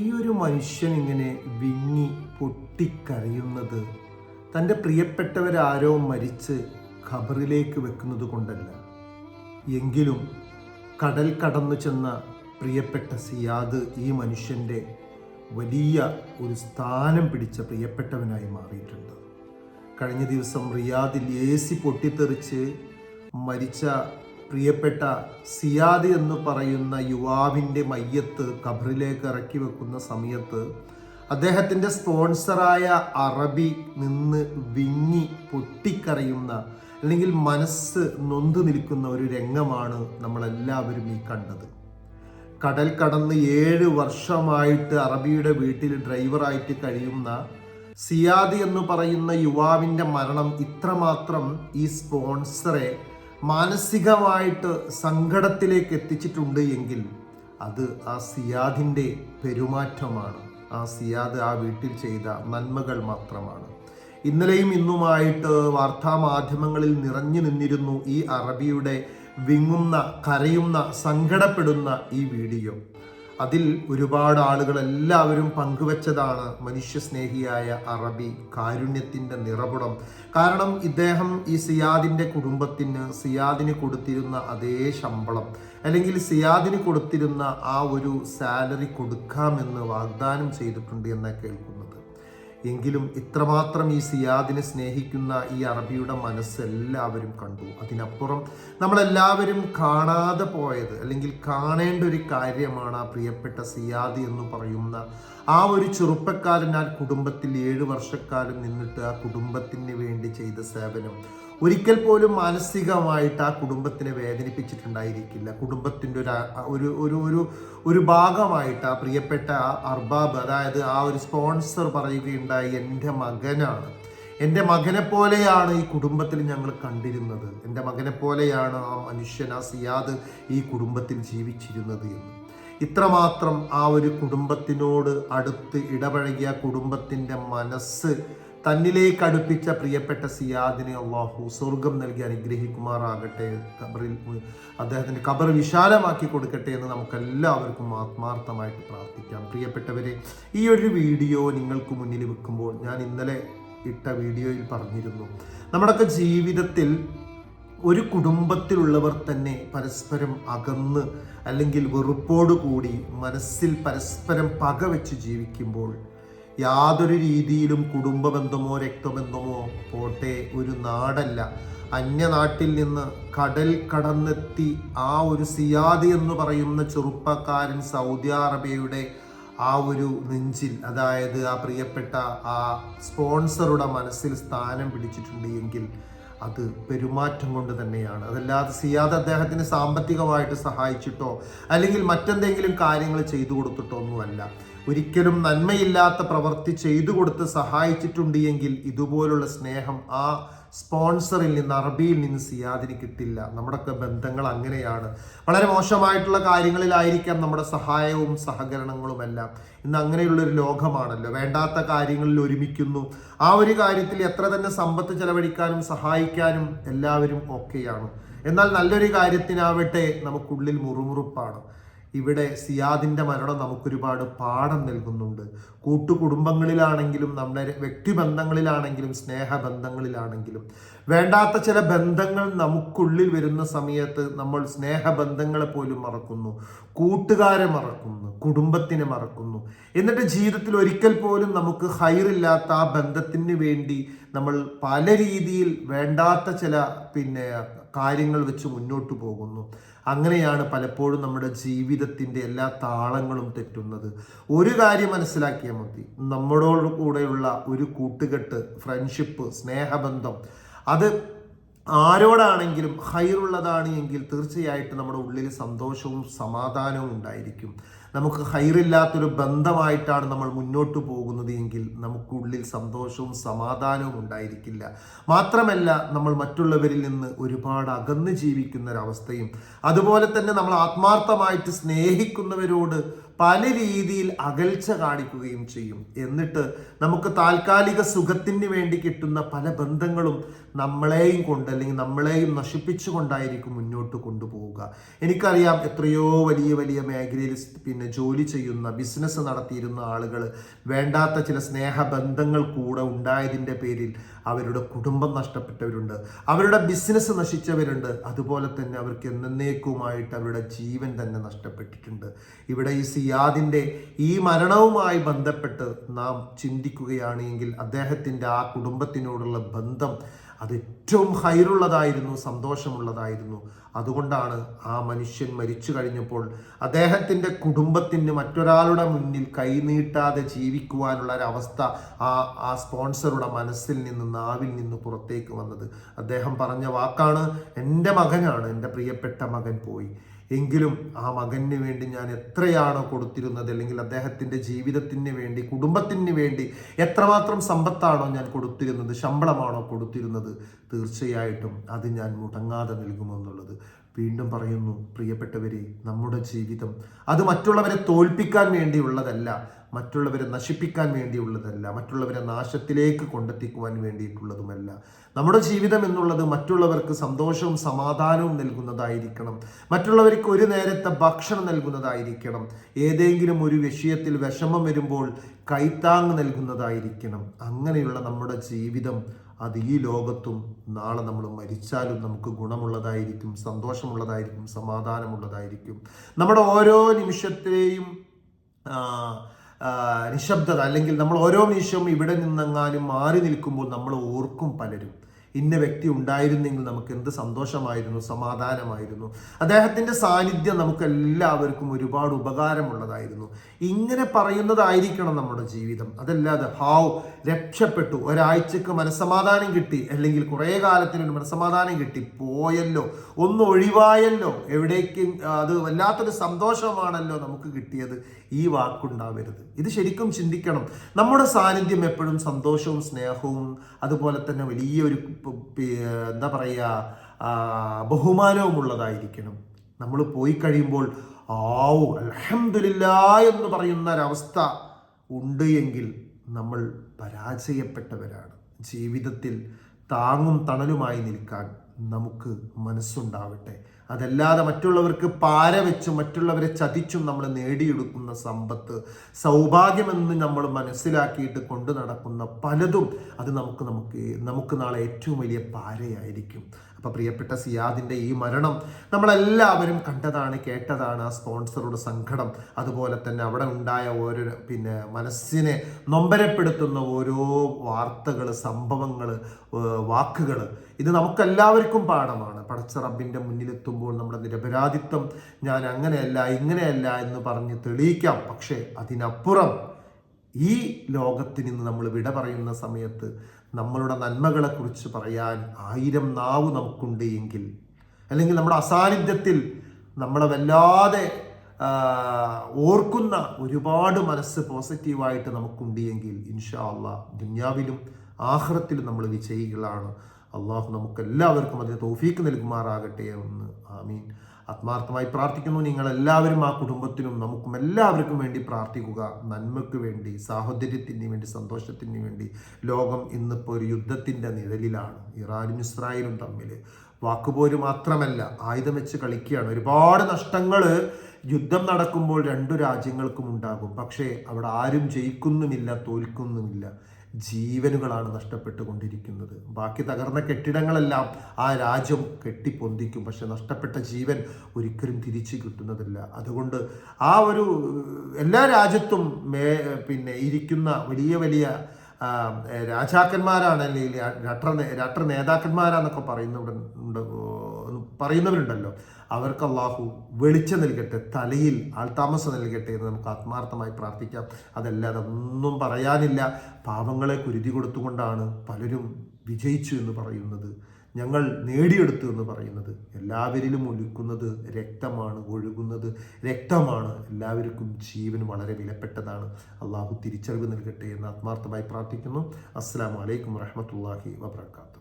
ഈ ഒരു മനുഷ്യൻ ഇങ്ങനെ വിങ്ങി പൊട്ടിക്കരയുന്നത് തന്റെ പ്രിയപ്പെട്ടവരാരോ മരിച്ച് ഖബറിലേക്ക് വെക്കുന്നത് കൊണ്ടല്ല. എങ്കിലും കടൽ കടന്നു ചെന്ന പ്രിയപ്പെട്ട സിയാദ് ഈ മനുഷ്യന്റെ വലിയ ഒരു സ്ഥാനം പിടിച്ച പ്രിയപ്പെട്ടവനായി മാറിയിട്ടുണ്ട്. കഴിഞ്ഞ ദിവസം റിയാദിൽ എ സി പൊട്ടിത്തെറിച്ച് മരിച്ച പ്രിയപ്പെട്ട സിയാദ് എന്ന് പറയുന്ന യുവാവിന്റെ മയ്യത്ത് ഖബറിലേക്ക് ഇറക്കി വെക്കുന്ന സമയത്ത് അദ്ദേഹത്തിന്റെ സ്പോൺസറായ അറബി നിന്ന് വിങ്ങി പൊട്ടിക്കറിയുന്ന അല്ലെങ്കിൽ മനസ്സ് നൊന്തു നിൽക്കുന്ന ഒരു രംഗമാണ് നമ്മളെല്ലാവരും ഈ കണ്ടത്. കടൽ കടന്ന് ഏഴ് വർഷമായിട്ട് അറബിയുടെ വീട്ടിൽ ഡ്രൈവറായിട്ട് കഴിയുന്ന സിയാദ് എന്ന് പറയുന്ന യുവാവിന്റെ മരണം ഇത്രമാത്രം ഈ സ്പോൺസറെ മാനസികമായിട്ട് സങ്കടത്തിലേക്ക് എത്തിച്ചിട്ടുണ്ട് എങ്കിൽ അത് ആ സിയാദിന്റെ പെരുമാറ്റമാണ്. ആ സിയാദ് ആ വീട്ടിൽ ചെയ്ത നന്മകൾ മാത്രമാണ്. ഇന്നലെയും ഇന്നുമായിട്ട് വാർത്താ മാധ്യമങ്ങളിൽ നിറഞ്ഞു നിന്നിരുന്നു ഈ അറബിയുടെ വിങ്ങുന്ന കരയുന്ന സങ്കടപ്പെടുന്ന ഈ വീഡിയോ. അതിൽ ഒരുപാട് ആളുകൾ എല്ലാവരും പങ്കുവച്ചതാണ് മനുഷ്യസ്നേഹിയായ അറബി കാരുണ്യത്തിന്റെ നിറപുടം. കാരണം ഇദ്ദേഹം ഈ സിയാദിന്റെ കുടുംബത്തിന് സിയാദിന് കൊടുത്തിരുന്ന അതേ ശമ്പളം അല്ലെങ്കിൽ സിയാദിന് കൊടുത്തിരുന്ന ആ ഒരു സാലറി കൊടുക്കാമെന്ന് വാഗ്ദാനം ചെയ്തിട്ടുണ്ട് എന്ന് കേൾക്കുന്നത്. എങ്കിലും ഇത്രമാത്രം ഈ സിയാദിനെ സ്നേഹിക്കുന്ന ഈ അറബിയുടെ മനസ്സ് എല്ലാവരും കണ്ടു. അതിനപ്പുറം നമ്മളെല്ലാവരും കാണാതെ പോയത് അല്ലെങ്കിൽ കാണേണ്ട ഒരു കാര്യമാണ് ആ പ്രിയപ്പെട്ട സിയാദ് എന്ന് പറയുന്ന ആ ഒരു ചെറുപ്പക്കാരൻ ആ കുടുംബത്തിൽ ഏഴ് വർഷക്കാലം നിന്നിട്ട് ആ കുടുംബത്തിന് വേണ്ടി ചെയ്ത സേവനം. ഒരിക്കൽ പോലും മാനസികമായിട്ട് ആ കുടുംബത്തിനെ വേദനിപ്പിച്ചിട്ടുണ്ടായിരിക്കില്ല. കുടുംബത്തിന്റെ ഒരു ഒരു ഒരു ഒരു ഒരു ഭാഗമായിട്ട് ആ പ്രിയപ്പെട്ട ആ അർബാബ് അതായത് ആ ഒരു സ്പോൺസർ പറയുകയുണ്ടായി എന്റെ മകനാണ്. എന്റെ മകനെ പോലെയാണ് ഈ കുടുംബത്തിൽ ഞങ്ങൾ കണ്ടിരുന്നത്. എന്റെ മകനെ പോലെയാണ് ആ മനുഷ്യൻ ആ സിയാദ് ഈ കുടുംബത്തിൽ ജീവിച്ചിരുന്നത് എന്ന്. ഇത്രമാത്രം ആ ഒരു കുടുംബത്തിനോട് അടുത്ത് ഇടപഴകിയ കുടുംബത്തിന്റെ മനസ്സ് തന്നിലേക്ക് അടുപ്പിച്ച പ്രിയപ്പെട്ട സിയാദിനെ അള്ളാഹു സ്വർഗം നൽകി അനുഗ്രഹിക്കുമാറാകട്ടെ. ഖബറിൽ അദ്ദേഹത്തിന്റെ ഖബർ വിശാലമാക്കി കൊടുക്കട്ടെ എന്ന് നമുക്ക് എല്ലാവർക്കും ആത്മാർത്ഥമായിട്ട് പ്രാർത്ഥിക്കാം. പ്രിയപ്പെട്ടവരെ ഈ ഒരു വീഡിയോ നിങ്ങൾക്ക് മുന്നിൽ വെക്കുമ്പോൾ ഞാൻ ഇന്നലെ ഇട്ട വീഡിയോയിൽ പറഞ്ഞിരുന്നു. നമ്മുടെയൊക്കെ ജീവിതത്തിൽ ഒരു കുടുംബത്തിലുള്ളവർ തന്നെ പരസ്പരം അകന്ന് അല്ലെങ്കിൽ വെറുപ്പോടുകൂടി മനസ്സിൽ പരസ്പരം പക വെച്ച് ജീവിക്കുമ്പോൾ യാതൊരു രീതിയിലും കുടുംബബന്ധമോ രക്തബന്ധമോ പോട്ടെ ഒരു നാടല്ല. അന്യനാട്ടിൽ നിന്ന് കടൽ കടന്നെത്തി ആ ഒരു സിയാദി എന്ന് പറയുന്ന ചെറുപ്പക്കാരൻ സൗദി അറേബ്യയുടെ ആ ഒരു നെഞ്ചിൽ അതായത് ആ പ്രിയപ്പെട്ട ആ സ്പോൺസറുടെ മനസ്സിൽ സ്ഥാനം പിടിച്ചിട്ടുണ്ട് എങ്കിൽ അത് പെരുമാറ്റം കൊണ്ട് തന്നെയാണ്. അതല്ലാതെ സിയാദ് അദ്ദേഹത്തിന് സാമ്പത്തികമായിട്ട് സഹായിച്ചിട്ടോ അല്ലെങ്കിൽ മറ്റെന്തെങ്കിലും കാര്യങ്ങൾ ചെയ്തു കൊടുത്തിട്ടോ ഒന്നുമല്ല. ഒരിക്കലും നന്മയില്ലാത്ത പ്രവൃത്തി ചെയ്തു കൊടുത്ത് സഹായിച്ചിട്ടുണ്ട് എങ്കിൽ ഇതുപോലുള്ള സ്നേഹം ആ സ്പോൺസറിൽ നിന്ന് അറബിയിൽ നിന്ന് സിയാദിന് കിട്ടില്ല. നമ്മുടെയൊക്കെ ബന്ധങ്ങൾ അങ്ങനെയാണ്. വളരെ മോശമായിട്ടുള്ള കാര്യങ്ങളിലായിരിക്കാം നമ്മുടെ സഹായവും സഹകരണങ്ങളും എല്ലാം ഇന്ന് അങ്ങനെയുള്ളൊരു ലോകമാണല്ലോ. വേണ്ടാത്ത കാര്യങ്ങളിൽ ഒരുമിക്കുന്നു. ആ ഒരു കാര്യത്തിൽ എത്ര തന്നെ സമ്പത്ത് ചെലവഴിക്കാനും സഹായിക്കാനും എല്ലാവരും ഓക്കെയാണ് എന്നാൽ നല്ലൊരു കാര്യത്തിനാവട്ടെ നമുക്കുള്ളിൽ മുറുമുറുപ്പാണ്. ഇവിടെ സിയാദിന്റെ മരണം നമുക്കൊരുപാട് പാഠം നൽകുന്നുണ്ട്. കൂട്ടുകുടുംബങ്ങളിലാണെങ്കിലും നമ്മുടെ വ്യക്തിബന്ധങ്ങളിലാണെങ്കിലും സ്നേഹബന്ധങ്ങളിലാണെങ്കിലും. വേണ്ടാത്ത ചില ബന്ധങ്ങൾ നമുക്കുള്ളിൽ വരുന്ന സമയത്ത് നമ്മൾ സ്നേഹബന്ധങ്ങളെ പോലും മറക്കുന്നു. കൂട്ടുകാരെ മറക്കുന്നു കുടുംബത്തിനെ മറക്കുന്നു. എന്നിട്ട് ജീവിതത്തിൽ ഒരിക്കൽ പോലും നമുക്ക് ഹൈറില്ലാത്ത ആ ബന്ധത്തിന് വേണ്ടി നമ്മൾ പല രീതിയിൽ വേണ്ടാത്ത ചില പിന്നെ കാര്യങ്ങൾ വെച്ച് മുന്നോട്ട് പോകുന്നു. അങ്ങനെയാണ് പലപ്പോഴും നമ്മുടെ ജീവിതത്തിന്റെ എല്ലാ താളങ്ങളും തെറ്റുന്നത്. ഒരു കാര്യം മനസ്സിലാക്കിയാൽ മതി. നമ്മളോട് കൂടെയുള്ള ഒരു കൂട്ടുകെട്ട് ഫ്രണ്ട്ഷിപ്പ് സ്നേഹബന്ധം അത് ആരോടാണെങ്കിലും ഹൈറുള്ളതാണ് എങ്കിൽ തീർച്ചയായിട്ടും നമ്മുടെ ഉള്ളിൽ സന്തോഷവും സമാധാനവും ഉണ്ടായിരിക്കും. നമുക്ക് ഹൈറില്ലാത്തൊരു ബന്ധമായിട്ടാണ് നമ്മൾ മുന്നോട്ട് പോകുന്നത് എങ്കിൽ നമുക്കുള്ളിൽ സന്തോഷവും സമാധാനവും ഉണ്ടായിരിക്കില്ല. മാത്രമല്ല നമ്മൾ മറ്റുള്ളവരിൽ നിന്ന് ഒരുപാട് അകന്ന് ജീവിക്കുന്ന ഒരവസ്ഥയും അതുപോലെ തന്നെ നമ്മൾ ആത്മാർത്ഥമായിട്ട് സ്നേഹിക്കുന്നവരോട് പല രീതിയിൽ അകൽച്ച കാണിക്കുകയും ചെയ്യും. എന്നിട്ട് നമുക്ക് താൽക്കാലിക സുഖത്തിന് വേണ്ടി കിട്ടുന്ന പല ബന്ധങ്ങളും നമ്മളെയും കൊണ്ട് അല്ലെങ്കിൽ നമ്മളെയും നശിപ്പിച്ചുകൊണ്ടായിരിക്കും മുന്നോട്ട് കൊണ്ടുപോവുക. എനിക്കറിയാം എത്രയോ വലിയ വലിയ മേഖലയിൽ പിന്നെ ജോലി ചെയ്യുന്ന ബിസിനസ് നടത്തിയിരുന്ന ആളുകൾ വേണ്ടാത്ത ചില സ്നേഹബന്ധങ്ങൾ കൂടെ ഉണ്ടായതിന്റെ പേരിൽ അവരുടെ കുടുംബം നഷ്ടപ്പെട്ടവരുണ്ട്. അവരുടെ ബിസിനസ് നശിച്ചവരുണ്ട്. അതുപോലെ തന്നെ അവർക്ക് എന്നേക്കുമായിട്ട് അവരുടെ ജീവൻ തന്നെ നഷ്ടപ്പെട്ടിട്ടുണ്ട്. ഇവിടെ ഈ സിയാദിന്റെ ഈ മരണവുമായി ബന്ധപ്പെട്ട് നാം ചിന്തിക്കുകയാണെങ്കിൽ അദ്ദേഹത്തിന്റെ ആ കുടുംബത്തിനോടുള്ള ബന്ധം അത് ഏറ്റവും ഹൈറുള്ളതായിരുന്നു സന്തോഷമുള്ളതായിരുന്നു. അതുകൊണ്ടാണ് ആ മനുഷ്യൻ മരിച്ചു കഴിഞ്ഞപ്പോൾ അദ്ദേഹത്തിന്റെ കുടുംബത്തിന് മറ്റൊരാളുടെ മുന്നിൽ കൈനീട്ടാതെ ജീവിക്കുവാനുള്ള ഒരവസ്ഥ ആ ആ സ്പോൺസറുടെ മനസ്സിൽ നിന്ന് നാവിൽ നിന്ന് പുറത്തേക്ക് വന്നത്. അദ്ദേഹം പറഞ്ഞ വാക്കാണ് എന്റെ മകനാണ് എന്റെ പ്രിയപ്പെട്ട മകൻ പോയി. എങ്കിലും ആ മകന് വേണ്ടി ഞാൻ എത്രയാണോ കൊടുത്തിരുന്നത് അല്ലെങ്കിൽ അദ്ദേഹത്തിന്റെ ജീവിതത്തിന് വേണ്ടി കുടുംബത്തിന് വേണ്ടി എത്രമാത്രം സമ്പത്താണോ ഞാൻ കൊടുത്തിരുന്നത് ശമ്പളമാണോ കൊടുത്തിരുന്നത് തീർച്ചയായിട്ടും അത് ഞാൻ മുടങ്ങാതെ നൽകുമെന്നുള്ളത് വീണ്ടും പറയുന്നു പ്രിയപ്പെട്ടവരെ നമ്മുടെ ജീവിതം അത് മറ്റുള്ളവരെ തോൽപ്പിക്കാൻ വേണ്ടിയുള്ളതല്ല മറ്റുള്ളവരെ നശിപ്പിക്കാൻ വേണ്ടിയുള്ളതല്ല മറ്റുള്ളവരെ നാശത്തിലേക്ക് കൊണ്ടെത്തിക്കുവാൻ വേണ്ടിയിട്ടുള്ളതുമല്ല. നമ്മുടെ ജീവിതം എന്നുള്ളത് മറ്റുള്ളവർക്ക് സന്തോഷവും സമാധാനവും നൽകുന്നതായിരിക്കണം. മറ്റുള്ളവർക്ക് ഒരു നേരത്തെ ഭക്ഷണം നൽകുന്നതായിരിക്കണം. ഏതെങ്കിലും ഒരു വിഷയത്തിൽ വിഷമം വരുമ്പോൾ കൈത്താങ് നൽകുന്നതായിരിക്കണം. അങ്ങനെയുള്ള നമ്മുടെ ജീവിതം അത് ഈ ലോകത്തും നാളെ നമ്മൾ മരിച്ചാലും നമുക്ക് ഗുണമുള്ളതായിരിക്കും സന്തോഷമുള്ളതായിരിക്കും സമാധാനമുള്ളതായിരിക്കും. നമ്മുടെ ഓരോ നിമിഷത്തെയും നിശബ്ദത അല്ലെങ്കിൽ നമ്മൾ ഓരോ നിമിഷവും ഇവിടെ നിന്നെങ്ങാനും മാറി നിൽക്കുമ്പോൾ നമ്മൾ ഓർക്കും പലരും. ഇന്ന വ്യക്തി ഉണ്ടായിരുന്നെങ്കിൽ നമുക്ക് എന്ത് സന്തോഷമായിരുന്നു സമാധാനമായിരുന്നു. അദ്ദേഹത്തിന്റെ സാന്നിധ്യം നമുക്ക് എല്ലാവർക്കും ഒരുപാട് ഉപകാരമുള്ളതായിരുന്നു. ഇങ്ങനെ പറയുന്നതായിരിക്കണം നമ്മുടെ ജീവിതം. അതല്ലാതെ ഹാവ് രക്ഷപ്പെട്ടു ഒരാഴ്ചക്ക് മനസ്സമാധാനം കിട്ടി അല്ലെങ്കിൽ കുറേ കാലത്തിനൊരു മനസ്സമാധാനം കിട്ടി പോയല്ലോ ഒന്ന് ഒഴിവായല്ലോ എവിടേക്കും അത് വല്ലാത്തൊരു സന്തോഷമാണല്ലോ നമുക്ക് കിട്ടിയത് ഈ വാക്കുണ്ടാവരുത്. ഇത് ശരിക്കും ചിന്തിക്കണം. നമ്മുടെ സാന്നിധ്യം എപ്പോഴും സന്തോഷവും സ്നേഹവും അതുപോലെ തന്നെ വലിയൊരു എന്താ പറയുക ബഹുമാനവുമുള്ളതായിരിക്കണം. നമ്മൾ പോയി കഴിയുമ്പോൾ ആവു അലഹമില്ല എന്ന് പറയുന്ന ഒരവസ്ഥ ഉണ്ട് എങ്കിൽ നമ്മൾ പരാജയപ്പെട്ടവരാണ്. ജീവിതത്തിൽ താങ്ങും തണലുമായി നിൽക്കാൻ നമുക്ക് മനസ്സുണ്ടാവട്ടെ. അതല്ലാതെ മറ്റുള്ളവർക്ക് പാര വെച്ചും മറ്റുള്ളവരെ ചതിച്ചും നമ്മൾ നേടിയെടുക്കുന്ന സമ്പത്ത് സൗഭാഗ്യമെന്ന് നമ്മൾ മനസ്സിലാക്കിയിട്ട് കൊണ്ടു നടക്കുന്ന പലതും അത് നമുക്ക് നമുക്ക് നമുക്ക് നാളെ ഏറ്റവും വലിയ പാരയായിരിക്കും. അപ്പോൾ പ്രിയപ്പെട്ട സിയാദിന്റെ ഈ മരണം നമ്മളെല്ലാവരും കണ്ടതാണ് കേട്ടതാണ് ആ സ്പോൺസറുടെ സങ്കടം. അതുപോലെ തന്നെ അവിടെ ഉണ്ടായ ഓരോ പിന്നെ മനസ്സിനെ നൊമ്പരപ്പെടുത്തുന്ന ഓരോ വാർത്തകൾ സംഭവങ്ങൾ വാക്കുകൾ ഇത് നമുക്കെല്ലാവർക്കും പാഠമാണ്. പടച്ച റബ്ബിന്റെ മുന്നിലെത്തുമ്പോൾ നമ്മുടെ നിരപരാധിത്വം ഞാൻ അങ്ങനെയല്ല ഇങ്ങനെയല്ല എന്ന് പറഞ്ഞ് തെളിയിക്കാം. പക്ഷേ അതിനപ്പുറം ഈ ലോകത്തിൽ നിന്ന് നമ്മൾ വിട പറയുന്ന സമയത്ത് നമ്മളുടെ നന്മകളെക്കുറിച്ച് പറയാൻ ആയിരം നാവ് നമുക്കുണ്ട് എങ്കിൽ അല്ലെങ്കിൽ നമ്മുടെ അസാന്നിധ്യത്തിൽ നമ്മളെ വല്ലാതെ ഓർക്കുന്ന ഒരുപാട് മനസ്സ് പോസിറ്റീവായിട്ട് നമുക്കുണ്ട് എങ്കിൽ ഇൻഷാ അള്ളാഹ് ദുന്യാവിലും ആഹ്റത്തിലും നമ്മൾ വിജയികളാണ്. അള്ളാഹു നമുക്കെല്ലാവർക്കും അതിന് തോഫീക്ക് നൽകുമാറാകട്ടെ എന്ന്. ആമീൻ. ആത്മാർത്ഥമായി പ്രാർത്ഥിക്കുന്നു. നിങ്ങളെല്ലാവരും ആ കുടുംബത്തിനും നമുക്കും എല്ലാവർക്കും വേണ്ടി പ്രാർത്ഥിക്കുക. നന്മയ്ക്ക് വേണ്ടി സാഹോദര്യത്തിന് വേണ്ടി സന്തോഷത്തിന് വേണ്ടി. ലോകം ഇന്നിപ്പോൾ ഒരു യുദ്ധത്തിന്റെ നിഴലിലാണ്. ഇറാനും ഇസ്രായേലും തമ്മിൽ. വാക്കുപോര് മാത്രമല്ല ആയുധം വെച്ച് കളിക്കുകയാണ്. ഒരുപാട് നഷ്ടങ്ങൾ യുദ്ധം നടക്കുമ്പോൾ രണ്ടു രാജ്യങ്ങൾക്കും ഉണ്ടാകും. പക്ഷേ അവിടെ ആരും ജയിക്കുന്നുമില്ല തോൽക്കുന്നുമില്ല. ജീവനുകളാണ് നഷ്ടപ്പെട്ടുകൊണ്ടിരിക്കുന്നത്. ബാക്കി തകർന്ന കെട്ടിടങ്ങളെല്ലാം ആ രാജ്യം കെട്ടിപ്പൊന്തിക്കും. പക്ഷെ നഷ്ടപ്പെട്ട ജീവൻ ഒരിക്കലും തിരിച്ചു കിട്ടുന്നതല്ല. അതുകൊണ്ട് ആ ഒരു എല്ലാ രാജ്യത്തും മേ പിന്നെ ഇരിക്കുന്ന വലിയ വലിയ രാജാക്കന്മാരാണ് അല്ലെങ്കിൽ രാഷ്ട്ര രാഷ്ട്ര നേതാക്കന്മാരാന്നൊക്കെ പറയുന്നവരുണ്ട് പറയുന്നവരുണ്ടല്ലോ. അവർക്ക് അള്ളാഹു വെളിച്ചം നൽകട്ടെ തലയിൽ ആൾതാമസം നൽകട്ടെ എന്ന് നമുക്ക് ആത്മാർത്ഥമായി പ്രാർത്ഥിക്കാം. അതല്ലാതെ ഒന്നും പറയാനില്ല. പാപങ്ങളെ കുരുതി കൊടുത്തുകൊണ്ടാണ് പലരും വിജയിച്ചു എന്ന് പറയുന്നത്. ഞങ്ങൾ നേടിയെടുത്തു എന്ന് പറയുന്നത്. എല്ലാവരിലും ഒലിക്കുന്നത് രക്തമാണ് ഒഴുകുന്നത് രക്തമാണ്. എല്ലാവർക്കും ജീവൻ വളരെ വിലപ്പെട്ടതാണ്. അള്ളാഹു തിരിച്ചറിവ് നൽകട്ടെ എന്ന് ആത്മാർത്ഥമായി പ്രാർത്ഥിക്കുന്നു. അസ്സാം വലൈക്കും വറഹമത്തല്ലാഹി വബർക്കാത്തു